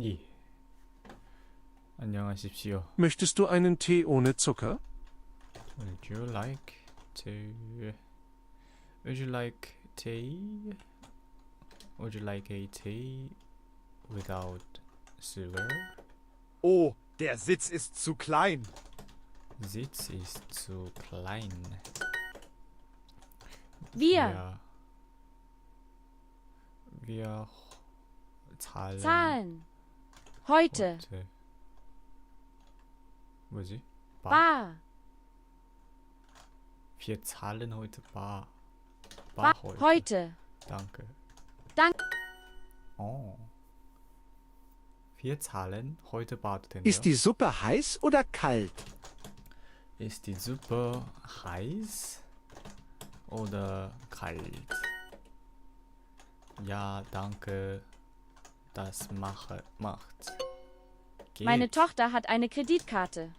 예. 안녕하십시오. Möchtest du einen Tee ohne Zucker? Would you like to? Would you like tea? Would you like a tea without sugar? Oh, der Sitz ist zu klein. Sitz ist zu klein. Wir. Wir, wir zahlen. Zahlen. Heute. heute. 뭐지? 바. Bar. Wir zahlen heute bar. Bar. bar heute. Heute. Danke. Dank. Oh. Wir zahlen heute Bad denn Ist die Suppe heiß oder kalt? Ist die Suppe heiß oder kalt? Ja, danke. Das mache, macht. Geht. Meine Tochter hat eine Kreditkarte.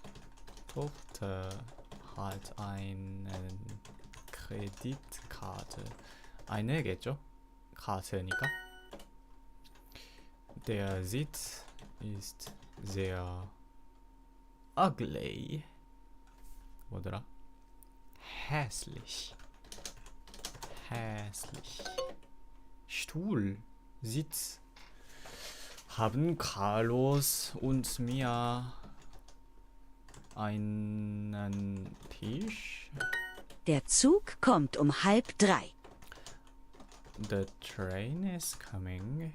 Tochter hat eine Kreditkarte. Eine겠죠? 카드니까. Der Sitz ist sehr ugly. 뭐더라? hässlich. hässlich. Stuhl, Sitz. Haben Carlos und Mia einen Tisch? Der Zug kommt um halb drei. The train is coming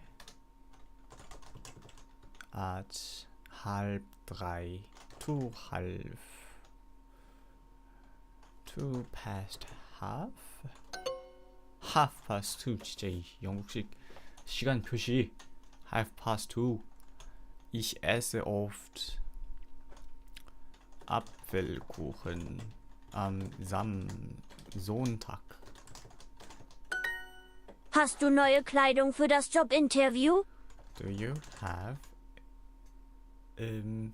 at halb drei to half two past half half past two 진짜 이 영국식 시간 표시 half past two ich esse oft Apfelkuchen am Sam Sonntag Hast du neue Kleidung für das Jobinterview? Do you have um,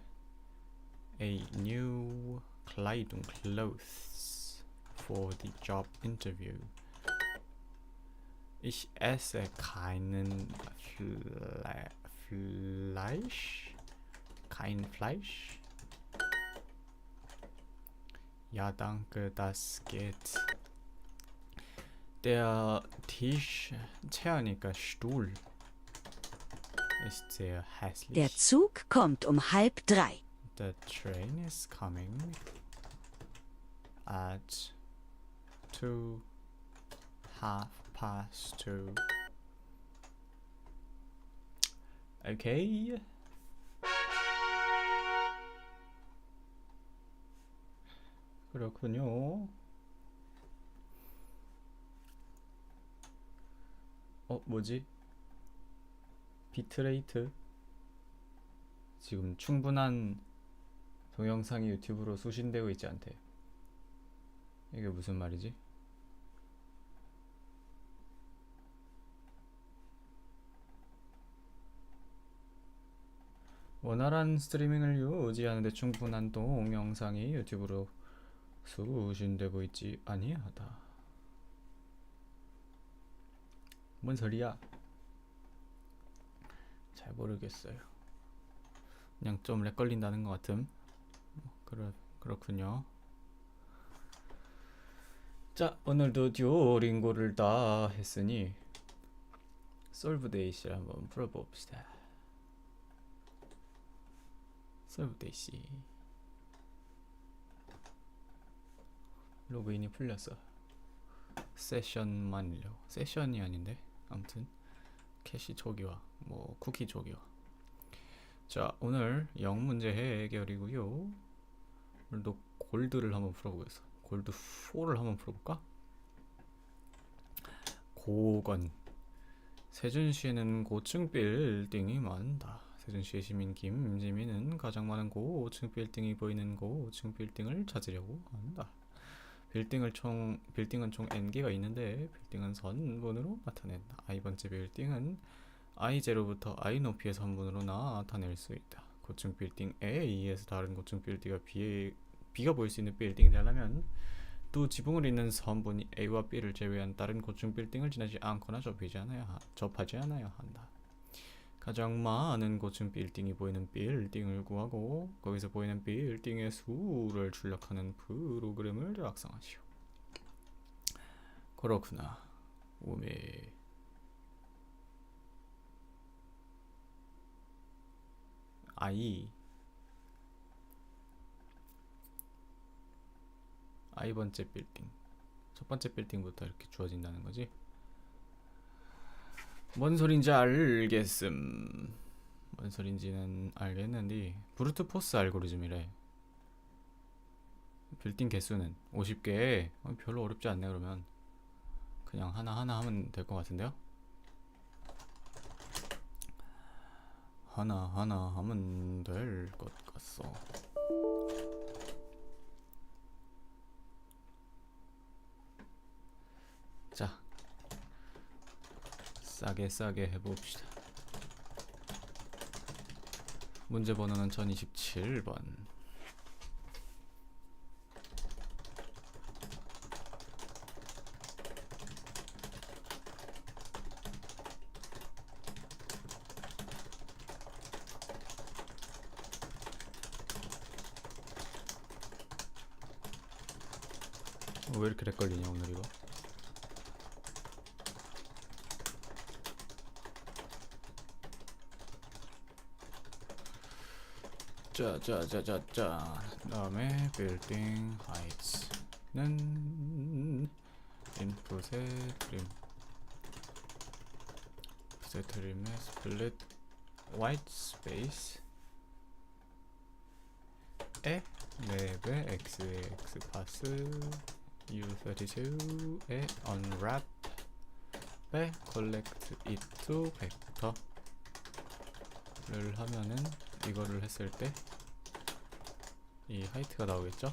a new Kleidung clothes for the job interview? Ich esse keinen Fle Fleisch. Kein Fleisch. Ja, danke, das geht. Der Tisch, Tscherniger Stuhl ist sehr hässlich. Der Zug kommt um halb drei. The train is coming at two half past two. Okay. 그렇군요. 어, 뭐지? 비트레이트 지금 충분한 동영상이 유튜브로 수신되고 있지 않대. 이게 무슨 말이지? 원활한 스트리밍을 유지하는데 충분한 동영상이 유튜브로 수신되고 있지 아니하다. 뭔 소리야? 잘 모르겠어요. 그냥 좀 렉 걸린다는 것 같음. 그렇 그렇군요. 자 오늘도 듀오링고를 다 했으니 솔브데이시를 한번 풀어봅시다. 솔브데이시 로그인이 풀렸어. 세션만요. 세션이 아닌데 아무튼 캐시 초기화 뭐 쿠키 초기화. 자 오늘 영 문제 해결이고요. 오늘도 골드를 한번 풀어보겠어. 골드 4를 한번 풀어볼까? 고건 세준시에는 고층 빌딩이 많다. 세준시의 시민 김지민은 가장 많은 고층 빌딩이 보이는 고층 빌딩을 찾으려고 한다. 빌딩을 총 빌딩은 총 n개가 있는데 빌딩은 선분으로 나타낸다. i 번째 빌딩은 i0부터 i 높이의 선분으로 나타낼 수 있다. 고층 빌딩 A에서 다른 고층 빌딩과 B B가 보일 수 있는 빌딩이 되려면 또 지붕을 잇는 선분이 A와 B를 제외한 다른 고층 빌딩을 지나지 않거나 접하지 않아야 하- 접하지 않아야 한다. 가장 많은 고층 빌딩이 보이는 빌딩을 구하고 거기서 보이는 빌딩의 수를 출력하는 프로그램을 작성하시오. 그렇구나. 오메. 아이 아이 번째 빌딩 첫 번째 빌딩부터 이렇게 주어진다는 거지. 뭔 소린지 알겠음. 뭔 소린지는 알겠는데 브루트 포스 알고리즘이래. 빌딩 개수는 50개. 어, 별로 어렵지 않네 그러면. 그냥 하나 하나 하면 될 것 같은데요? 하나 하나 하면 될 것 같소. 자, 싸게 싸게 해봅시다. 문제 번호는 1027번. 어, 왜 이렇게 렉 걸리냐 오늘 이거? 자자자자자 다음에 빌딩 하이츠는 인풋의 트림. 인풋의 트림의 스플릿 화이트 스페이스 에 맵의 xx 파스 u32의 unwrap 에 collect it to vector를 하면은 이거를 했을 때 이 하이트가 나오겠죠?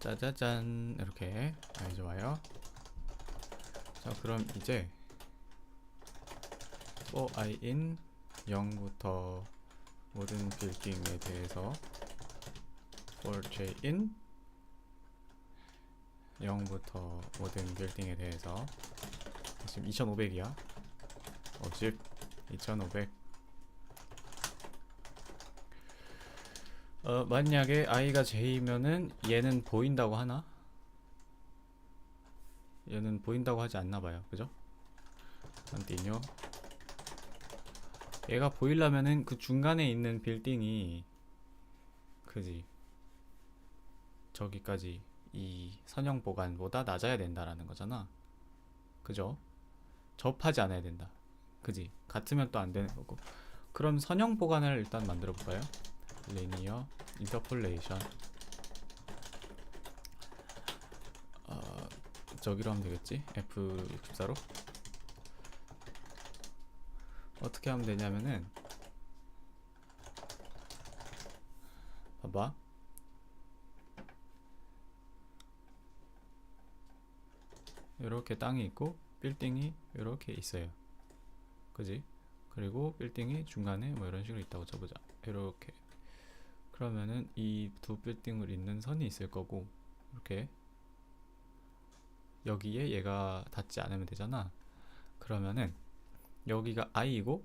짜자잔. 이렇게. 아이 좋아요. 자 그럼 이제 for i in 0부터 모든 빌딩에 대해서 for j in 0부터 모든 빌딩에 대해서 지금 2500이야. 50 2500 어, 만약에 i가 j면은 얘는 보인다고 하나? 얘는 보인다고 하지 않나 봐요. 그죠? 컨티뉴. 얘가 보이려면은 그 중간에 있는 빌딩이 그지. 저기까지 이 선형 보간보다 낮아야 된다라는 거잖아. 그죠? 접하지 않아야 된다. 그지? 같으면 또 안 되는 거고. 그럼 선형 보간을 일단 만들어 볼까요? 리니어 인터폴레이션. 어, 저기로 하면 되겠지? F64로? 어떻게 하면 되냐면은 봐봐. 이렇게 땅이 있고 빌딩이 이렇게 있어요. 그지? 그리고 빌딩이 중간에 뭐 이런 식으로 있다고 쳐보자. 이렇게 그러면은 이 두 빌딩을 잇는 선이 있을 거고 이렇게 여기에 얘가 닿지 않으면 되잖아. 그러면은 여기가 i이고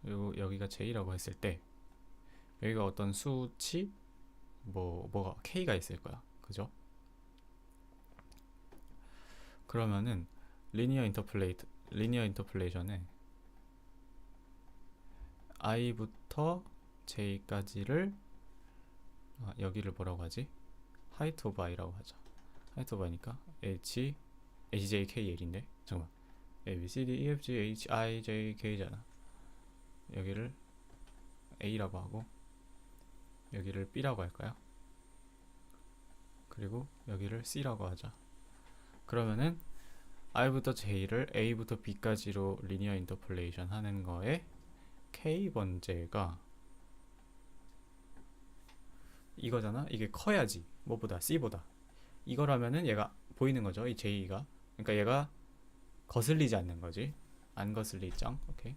그리고 여기가 j라고 했을 때 여기가 어떤 수치 뭐 뭐가 k가 있을 거야. 그죠? 그러면은 리니어 인터폴레이트 리니어 인터폴레이션에 i부터 j까지를 아, 여기를 뭐라고 하지? 하이트 오브 i라고 하자. 하이트 오브 i니까 h h j k l인데 잠깐만 a b c d e f g h i j k잖아. 여기를 a라고 하고 여기를 b라고 할까요? 그리고 여기를 c라고 하자. 그러면은 i부터 j를 a부터 b까지로 리니어 인터폴레이션 하는 거에 k 번째가 이거잖아. 이게 커야지. 뭐보다 C보다. 이거라면은 얘가 보이는 거죠. 이 J가. 그러니까 얘가 거슬리지 않는 거지. 안 거슬리죠. 오케이.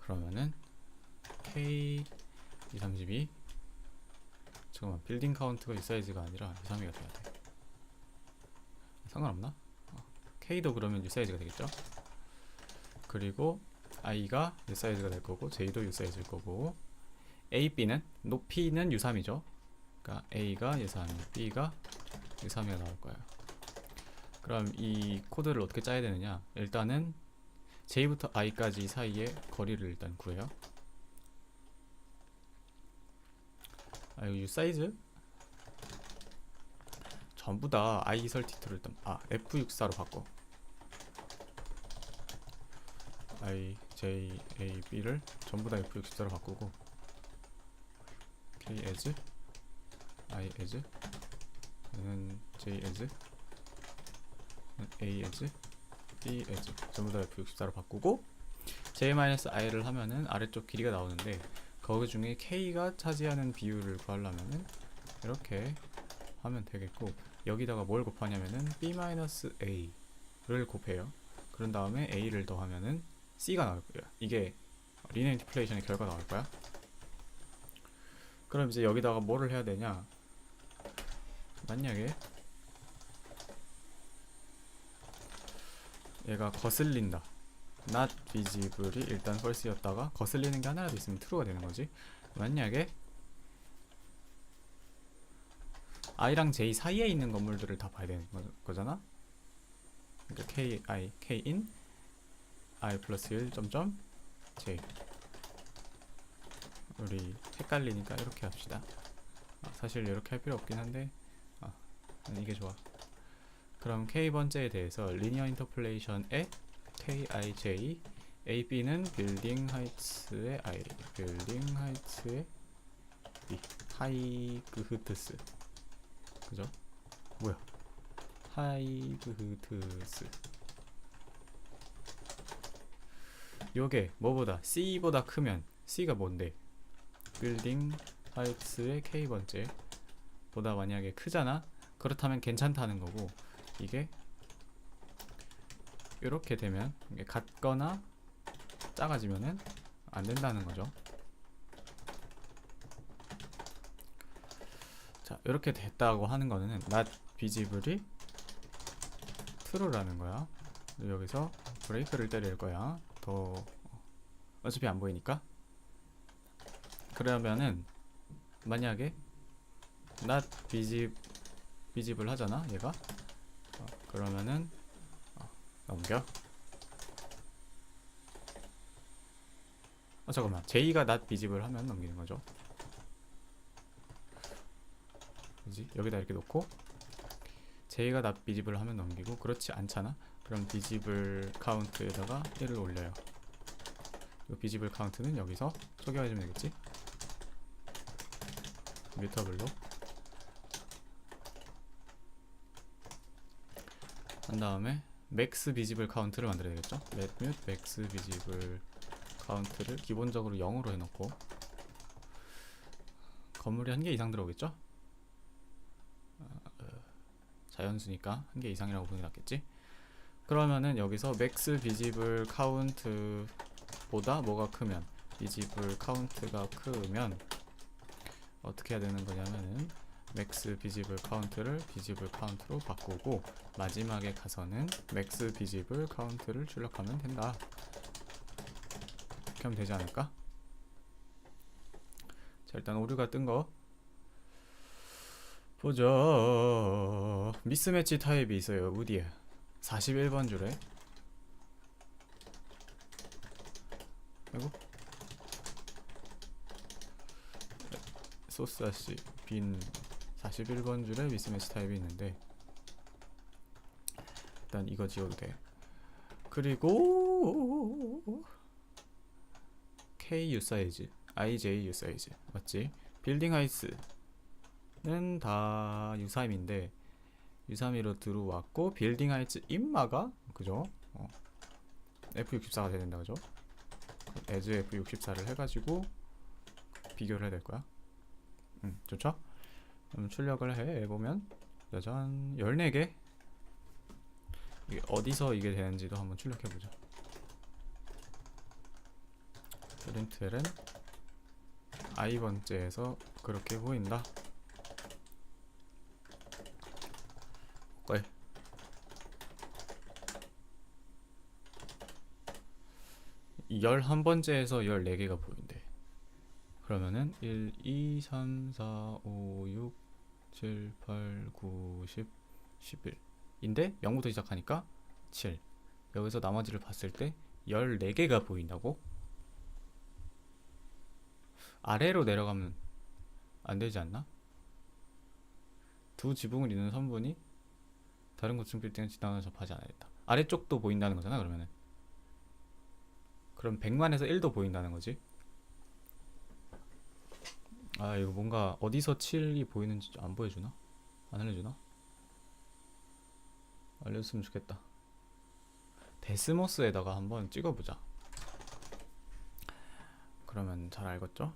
그러면은 K 232 잠깐만 빌딩 카운트가 이 사이즈가 아니라 232가 돼야 돼. 상관없나? 어, K도 그러면 U 사이즈가 되겠죠? 그리고 I가 U 사이즈가 될 거고 J도 U 사이즈일 거고 A, B는 높이는 U3이죠. 그러니까 A가 U3, B가 U3이가 나올 거예요. 그럼 이 코드를 어떻게 짜야 되느냐? 일단은 J부터 I까지 사이의 거리를 일단 구해요. 아, U 사이즈? 전부 다 I 설티트를 일단 아 F64로 바꿔. I, J, A, B를 전부 다 F64로 바꾸고 K as? I as? 얘는 J as? A as? B as? 전부 다 F64로 바꾸고 J-I를 하면은 아래쪽 길이가 나오는데 거기 중에 K가 차지하는 비율을 구하려면은 이렇게 하면 되겠고 여기다가 뭘 곱하냐면은 B-A를 곱해요. 그런 다음에 A를 더하면은 C가 나올 거예요. 이게 리니어 인티플레이션의 결과 나올 거야 그럼 이제 여기다가 뭐를 해야 되냐? 만약에 얘가 거슬린다. Not visible이 일단 false였다가 거슬리는 게 하나라도 있으면 true가 되는 거지. 만약에 i랑 j 사이에 있는 건물들을 다 봐야 되는 거, 거잖아? 그러니까 k i k in i 플러스 1 점점 j 우리 헷갈리니까 이렇게 합시다. 아, 사실 이렇게 할 필요 없긴 한데 아, 이게 좋아. 그럼 k 번째에 대해서 리니어 인터폴레이션의 KIJ AB는 빌딩 하이츠의 I 빌딩 하이츠의 B 하이그흐트스. 그죠? 뭐야? 하이그흐트스. 요게 뭐보다 C보다 크면 C가 뭔데 빌딩 하이츠의 K번째 보다 만약에 크잖아 그렇다면 괜찮다는 거고 이게 이렇게 되면 이게 같거나 작아지면은 안 된다는 거죠. 자, 이렇게 됐다고 하는 거는 not visible이 true라는 거야. 여기서 브레이크를 때릴 거야. 더 어차피 안 보이니까. 그러면은 만약에 not visible visible 하잖아, 얘가. 어, 그러면은 넘겨. 아 잠깐만. J가 not visible 하면 넘기는 거죠. 그지? 여기다 이렇게 놓고 J가 not visible 하면 넘기고 그렇지 않잖아. 그럼 visible 카운트에다가 1을 올려요. 이 visible 카운트는 여기서 초기화해주면 되겠지? 뮤터블로 한 다음에 맥스 비지블 카운트를 만들어야 되겠죠? 렛뮤 맥스 비지블 카운트를 기본적으로 0으로 해놓고 건물이 한 개 이상 들어오겠죠? 어, 자연수니까 한 개 이상이라고 보는 게 낫겠지? 그러면은 여기서 맥스 비지블 카운트보다 뭐가 크면 비지블 카운트가 크면 어떻게 해야 되는 거냐면은 맥스 비지블 카운트를 비지블 카운트로 바꾸고 마지막에 가서는 맥스 비지블 카운트를 출력하면 된다. 이렇게 하면 되지 않을까? 자 일단 오류가 뜬 거 보자. 미스매치 타입이 있어요. 어디에? 41번 줄에. 아이고. 소스아씨 빈 41번 줄에 미스매치 타입이 있는데 일단 이거 지워도 돼 그리고 K U 사이즈 IJ U 사이즈 맞지? 빌딩 하이츠는 다 U3인데 U3으로 들어왔고 빌딩 하이츠 임마가 그죠? 어. F64가 돼야 된다 그죠? 에즈 F64를 해가지고 비교를 해야 될 거야 음, 좋죠? 그럼 출력을 해 보면 짜잔 14개 이게 어디서 이게 되는지도 한번 출력해 보죠. 프린트는 i 번째에서 그렇게 보인다. 꼴. 열한 번째에서 14개가 보인대. 그러면은 1, 2, 3, 4, 5, 6, 7, 8, 9, 10, 11. 인데 0부터 시작하니까 7. 여기서 나머지를 봤을 때 14개가 보인다고? 아래로 내려가면 안 되지 않나? 두 지붕을 잇는 선분이 다른 고층 빌딩을 지나가는 접하지 않아야겠다. 아래쪽도 보인다는 거잖아, 그러면은. 그럼 100만에서 1도 보인다는 거지. 아, 이거 뭔가 어디서 7이 보이는지 안 보여주나? 안 알려주나? 알려줬으면 좋겠다. 데스모스에다가 한번 찍어보자. 그러면 잘 알겠죠?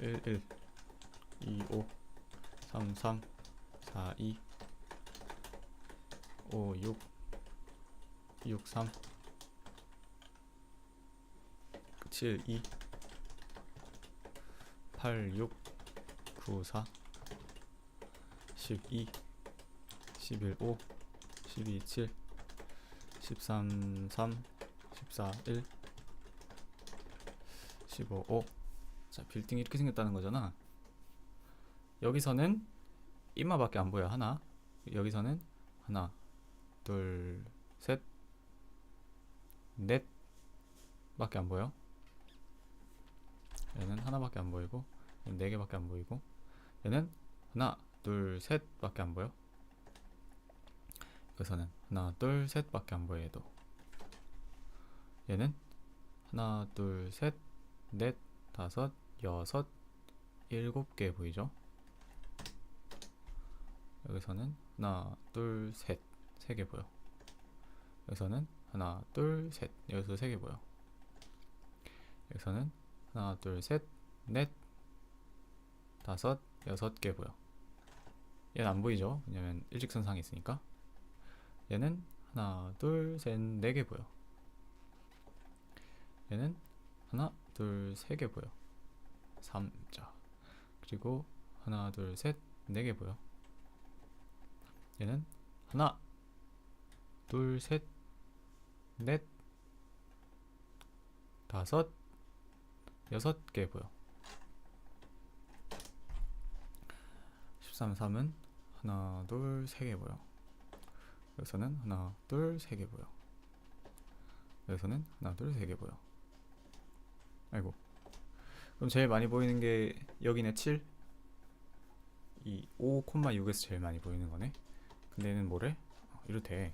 일, 일, 이, 오, 삼, 삼, 사, 이, 오, 육, 육, 삼, 칠, 이, 팔, 육, 구, 사, 십이, 십일, 오, 십이, 칠, 십삼, 삼, 십사, 일, 십오, 오. 자, 빌딩이 이렇게 생겼다는 거잖아. 여기서는 이마밖에 안 보여. 하나. 여기서는 하나, 둘, 셋, 넷 밖에 안 보여. 얘는 하나밖에 안 보이고, 얘는 네 개밖에 안 보이고, 얘는 하나, 둘, 셋 밖에 안 보여. 여기서는 하나, 둘, 셋 밖에 안 보여. 얘도. 얘는 하나, 둘, 셋, 넷, 다섯, 여섯, 일곱 개 보이죠? 여기서는 하나, 둘, 셋, 세 개 보여. 여기서는 하나, 둘, 셋, 여기서 세개 보여. 여기서는 하나, 둘, 셋, 넷, 다섯, 여섯 개 보여. 얘는 안 보이죠? 왜냐면 일직선상에 있으니까. 얘는 하나, 둘, 셋, 네개 보여. 얘는 하나, 둘, 세개 보여. 3자. 그리고 하나, 둘, 셋, 네개 보여. 얘는 하나, 둘, 셋, 넷, 다섯, 여섯 개 보여. 13, 3은 하나, 둘, 세개 보여. 여기서는 하나, 둘, 세개 보여. 여기서는 하나, 둘, 세개 보여. 아이고. 그럼 제일 많이 보이는 게 여기네 7. 이 5,6에서 제일 많이 보이는 거네. 근데 얘는 뭐래? 어, 이렇대.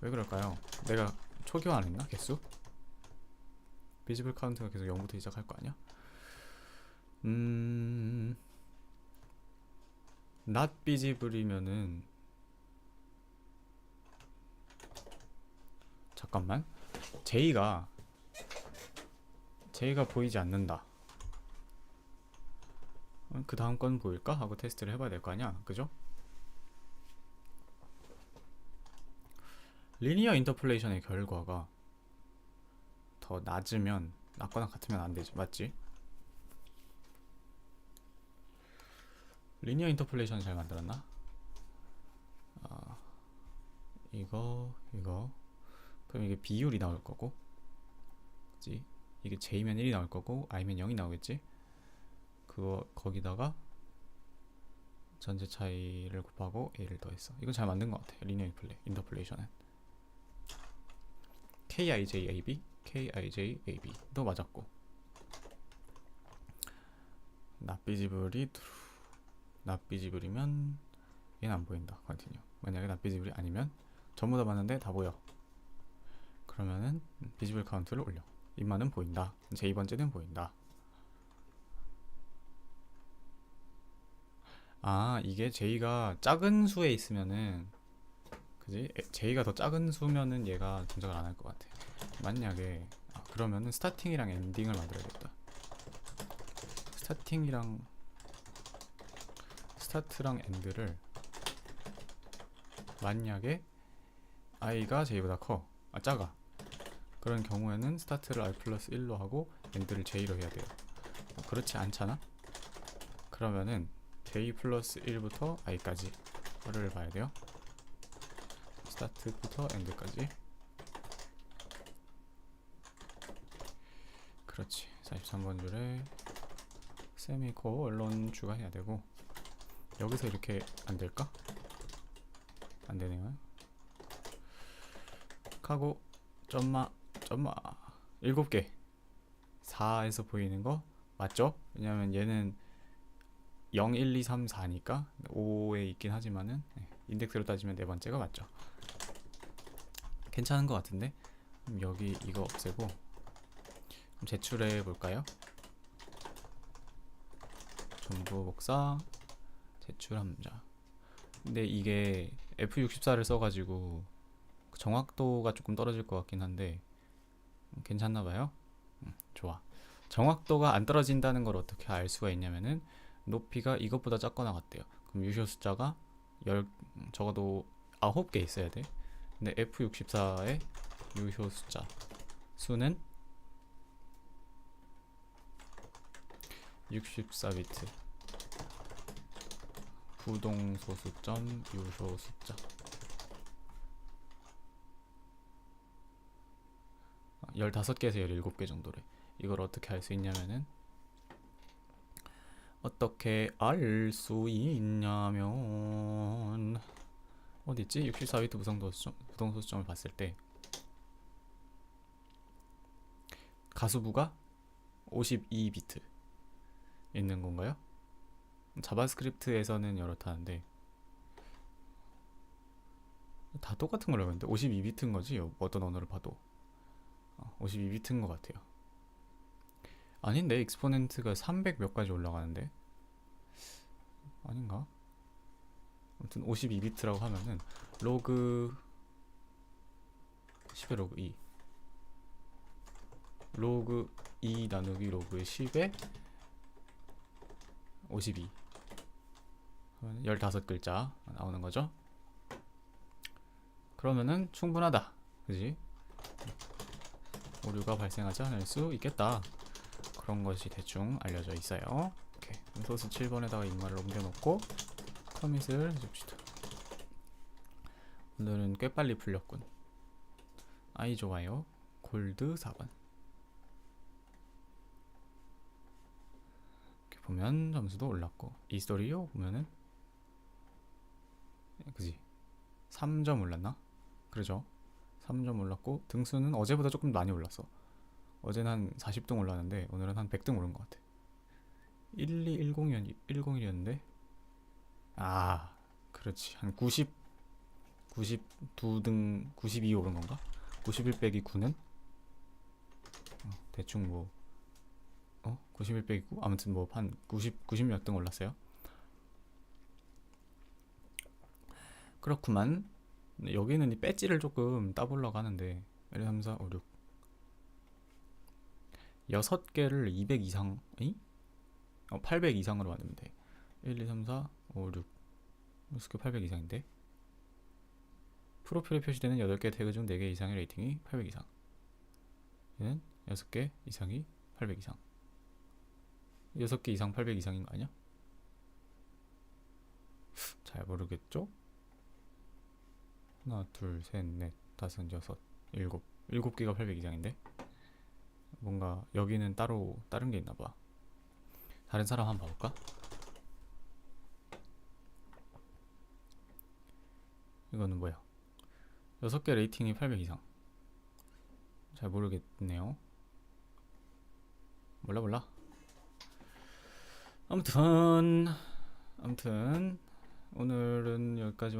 왜 그럴까요? 내가 초기화 안 했나? 개수? 비지블 카운트가 계속 0부터 시작할 거 아니야? 음. not visible이면은 잠깐만. 제이가 제이가 보이지 않는다. 어, 그 다음 건 보일까? 하고 테스트를 해봐야 될 거 아니야? 그죠? 리니어 인터폴레이션의 결과가 더 낮으면 낮거나 같으면 안 되지 맞지? 리니어 인터폴레이션 잘 만들었나? 아 이거 이거 그럼 이게 비율이 나올 거고 그지? 이게 J면 1이 나올 거고 I면 0이 나오겠지? 그거 거기다가 전체 차이를 곱하고 A를 더했어 이건 잘 만든 것 같아 리니어 인터폴레이션은 KIJAB, KIJAB도 맞았고. 납비지블이 납비지블이면 얘는 안 보인다. 컨티뉴 만약에 납비지블이 아니면 전부 다 맞는데 다 보여. 그러면은 비지블 카운트를 올려. 입만은 보인다. 제2번째는 보인다. 아 이게 J가 작은 수에 있으면은 그지? 에, J가 더 작은 수면은 얘가 동작을 안 할 것 같아 만약에 아, 그러면은 스타팅이랑 엔딩을 만들어야겠다 스타팅이랑 스타트랑 엔드를 만약에 i가 j보다 커, 아 작아. 그런 경우에는 스타트를 i 플러스 1로 하고 엔드를 j로 해야 돼요. 어, 그렇지 않잖아? 그러면은 j 플러스 1부터 i까지 거를 봐야 돼요. 스타트부터 엔드까지. 그렇지. 43번 줄에 세미콜론 추가해야 되고 여기서 이렇게 안 될까? 안 되네요. 하고 점마 점마 일곱 개 4에서 보이는 거 맞죠? 왜냐면 얘는 0, 1, 2, 3, 4니까 5에 있긴 하지만은 네, 인덱스로 따지면 네 번째가 맞죠. 괜찮은 것 같은데 그럼 여기 이거 없애고 제출해 볼까요? 정보 복사 제출 함자. 근데 이게 F64를 써가지고 정확도가 조금 떨어질 것 같긴 한데 음, 괜찮나 봐요. 음, 좋아. 정확도가 안 떨어진다는 걸 어떻게 알 수가 있냐면은 높이가 이것보다 작거나 같대요. 그럼 유효 숫자가 열 음, 적어도 9개 있어야 돼. 근데 F64의 유효 숫자 수는 64비트 부동소수점 유효 숫자 15개에서 17개 정도래. 이걸 어떻게 알 수 있냐면은 어떻게 알 수 있냐면 어디 있지? 64비트 부동소수점, 부동소수점을 봤을 때 가수부가 52비트 있는 건가요? 자바스크립트에서는 이렇다는데 다 똑같은 걸로 알고 있는데 52비트인 거지 어떤 언어를 봐도 52비트인 것 같아요. 아닌데 익스포넨트가 300 몇 가지 올라가는데 아닌가? 아무튼 52비트라고 하면은 로그 10의 로그 2 로그 2 나누기 로그 10에 52 그러면 15글자 나오는 거죠. 그러면은 충분하다. 그지? 오류가 발생하지 않을 수 있겠다. 그런 것이 대충 알려져 있어요. 소스 7번에다가 인마를 옮겨놓고 커밋을 해줍시다. 오늘은 꽤 빨리 풀렸군. 아이 좋아요. 골드 4번. 이렇게 보면 점수도 올랐고 이 스토리요 보면은 그지 3점 올랐나? 그러죠. 3점 올랐고 등수는 어제보다 조금 많이 올랐어. 어제는 한 40등 올랐는데 오늘은 한 100등 오른 것 같아. 12101 101이었는데 아 그렇지 한 90, 92등 92 오른 건가? 91 빼기 9는 어, 대충 뭐 어? 91 빼기 9? 아무튼 뭐 한 90, 90몇 등 올랐어요. 그렇구만. 여기는 이 배지를 조금 따보려고 하는데 1, 2, 3, 4, 5, 6 여섯 개를 200 이상 이? 어, 800 이상으로 만들면 돼 1, 2, 3, 4, 5, 6 스케 800 이상인데 프로필에 표시되는 8개 태그 중 4개 이상의 레이팅이 800 이상 얘는 6개 이상이 800 이상 6개 이상 800 이상인 거 아니야? 잘 모르겠죠? 하나, 둘, 셋, 넷, 다섯, 여섯, 일곱. 일곱 개가 800 이상인데? 뭔가 여기는 따로 다른 게 있나 봐. 다른 사람 한번 봐볼까? 이거는 뭐야? 여섯 개 레이팅이 800 이상. 잘 모르겠네요. 몰라 몰라. 아무튼 아무튼 오늘은 여기까지만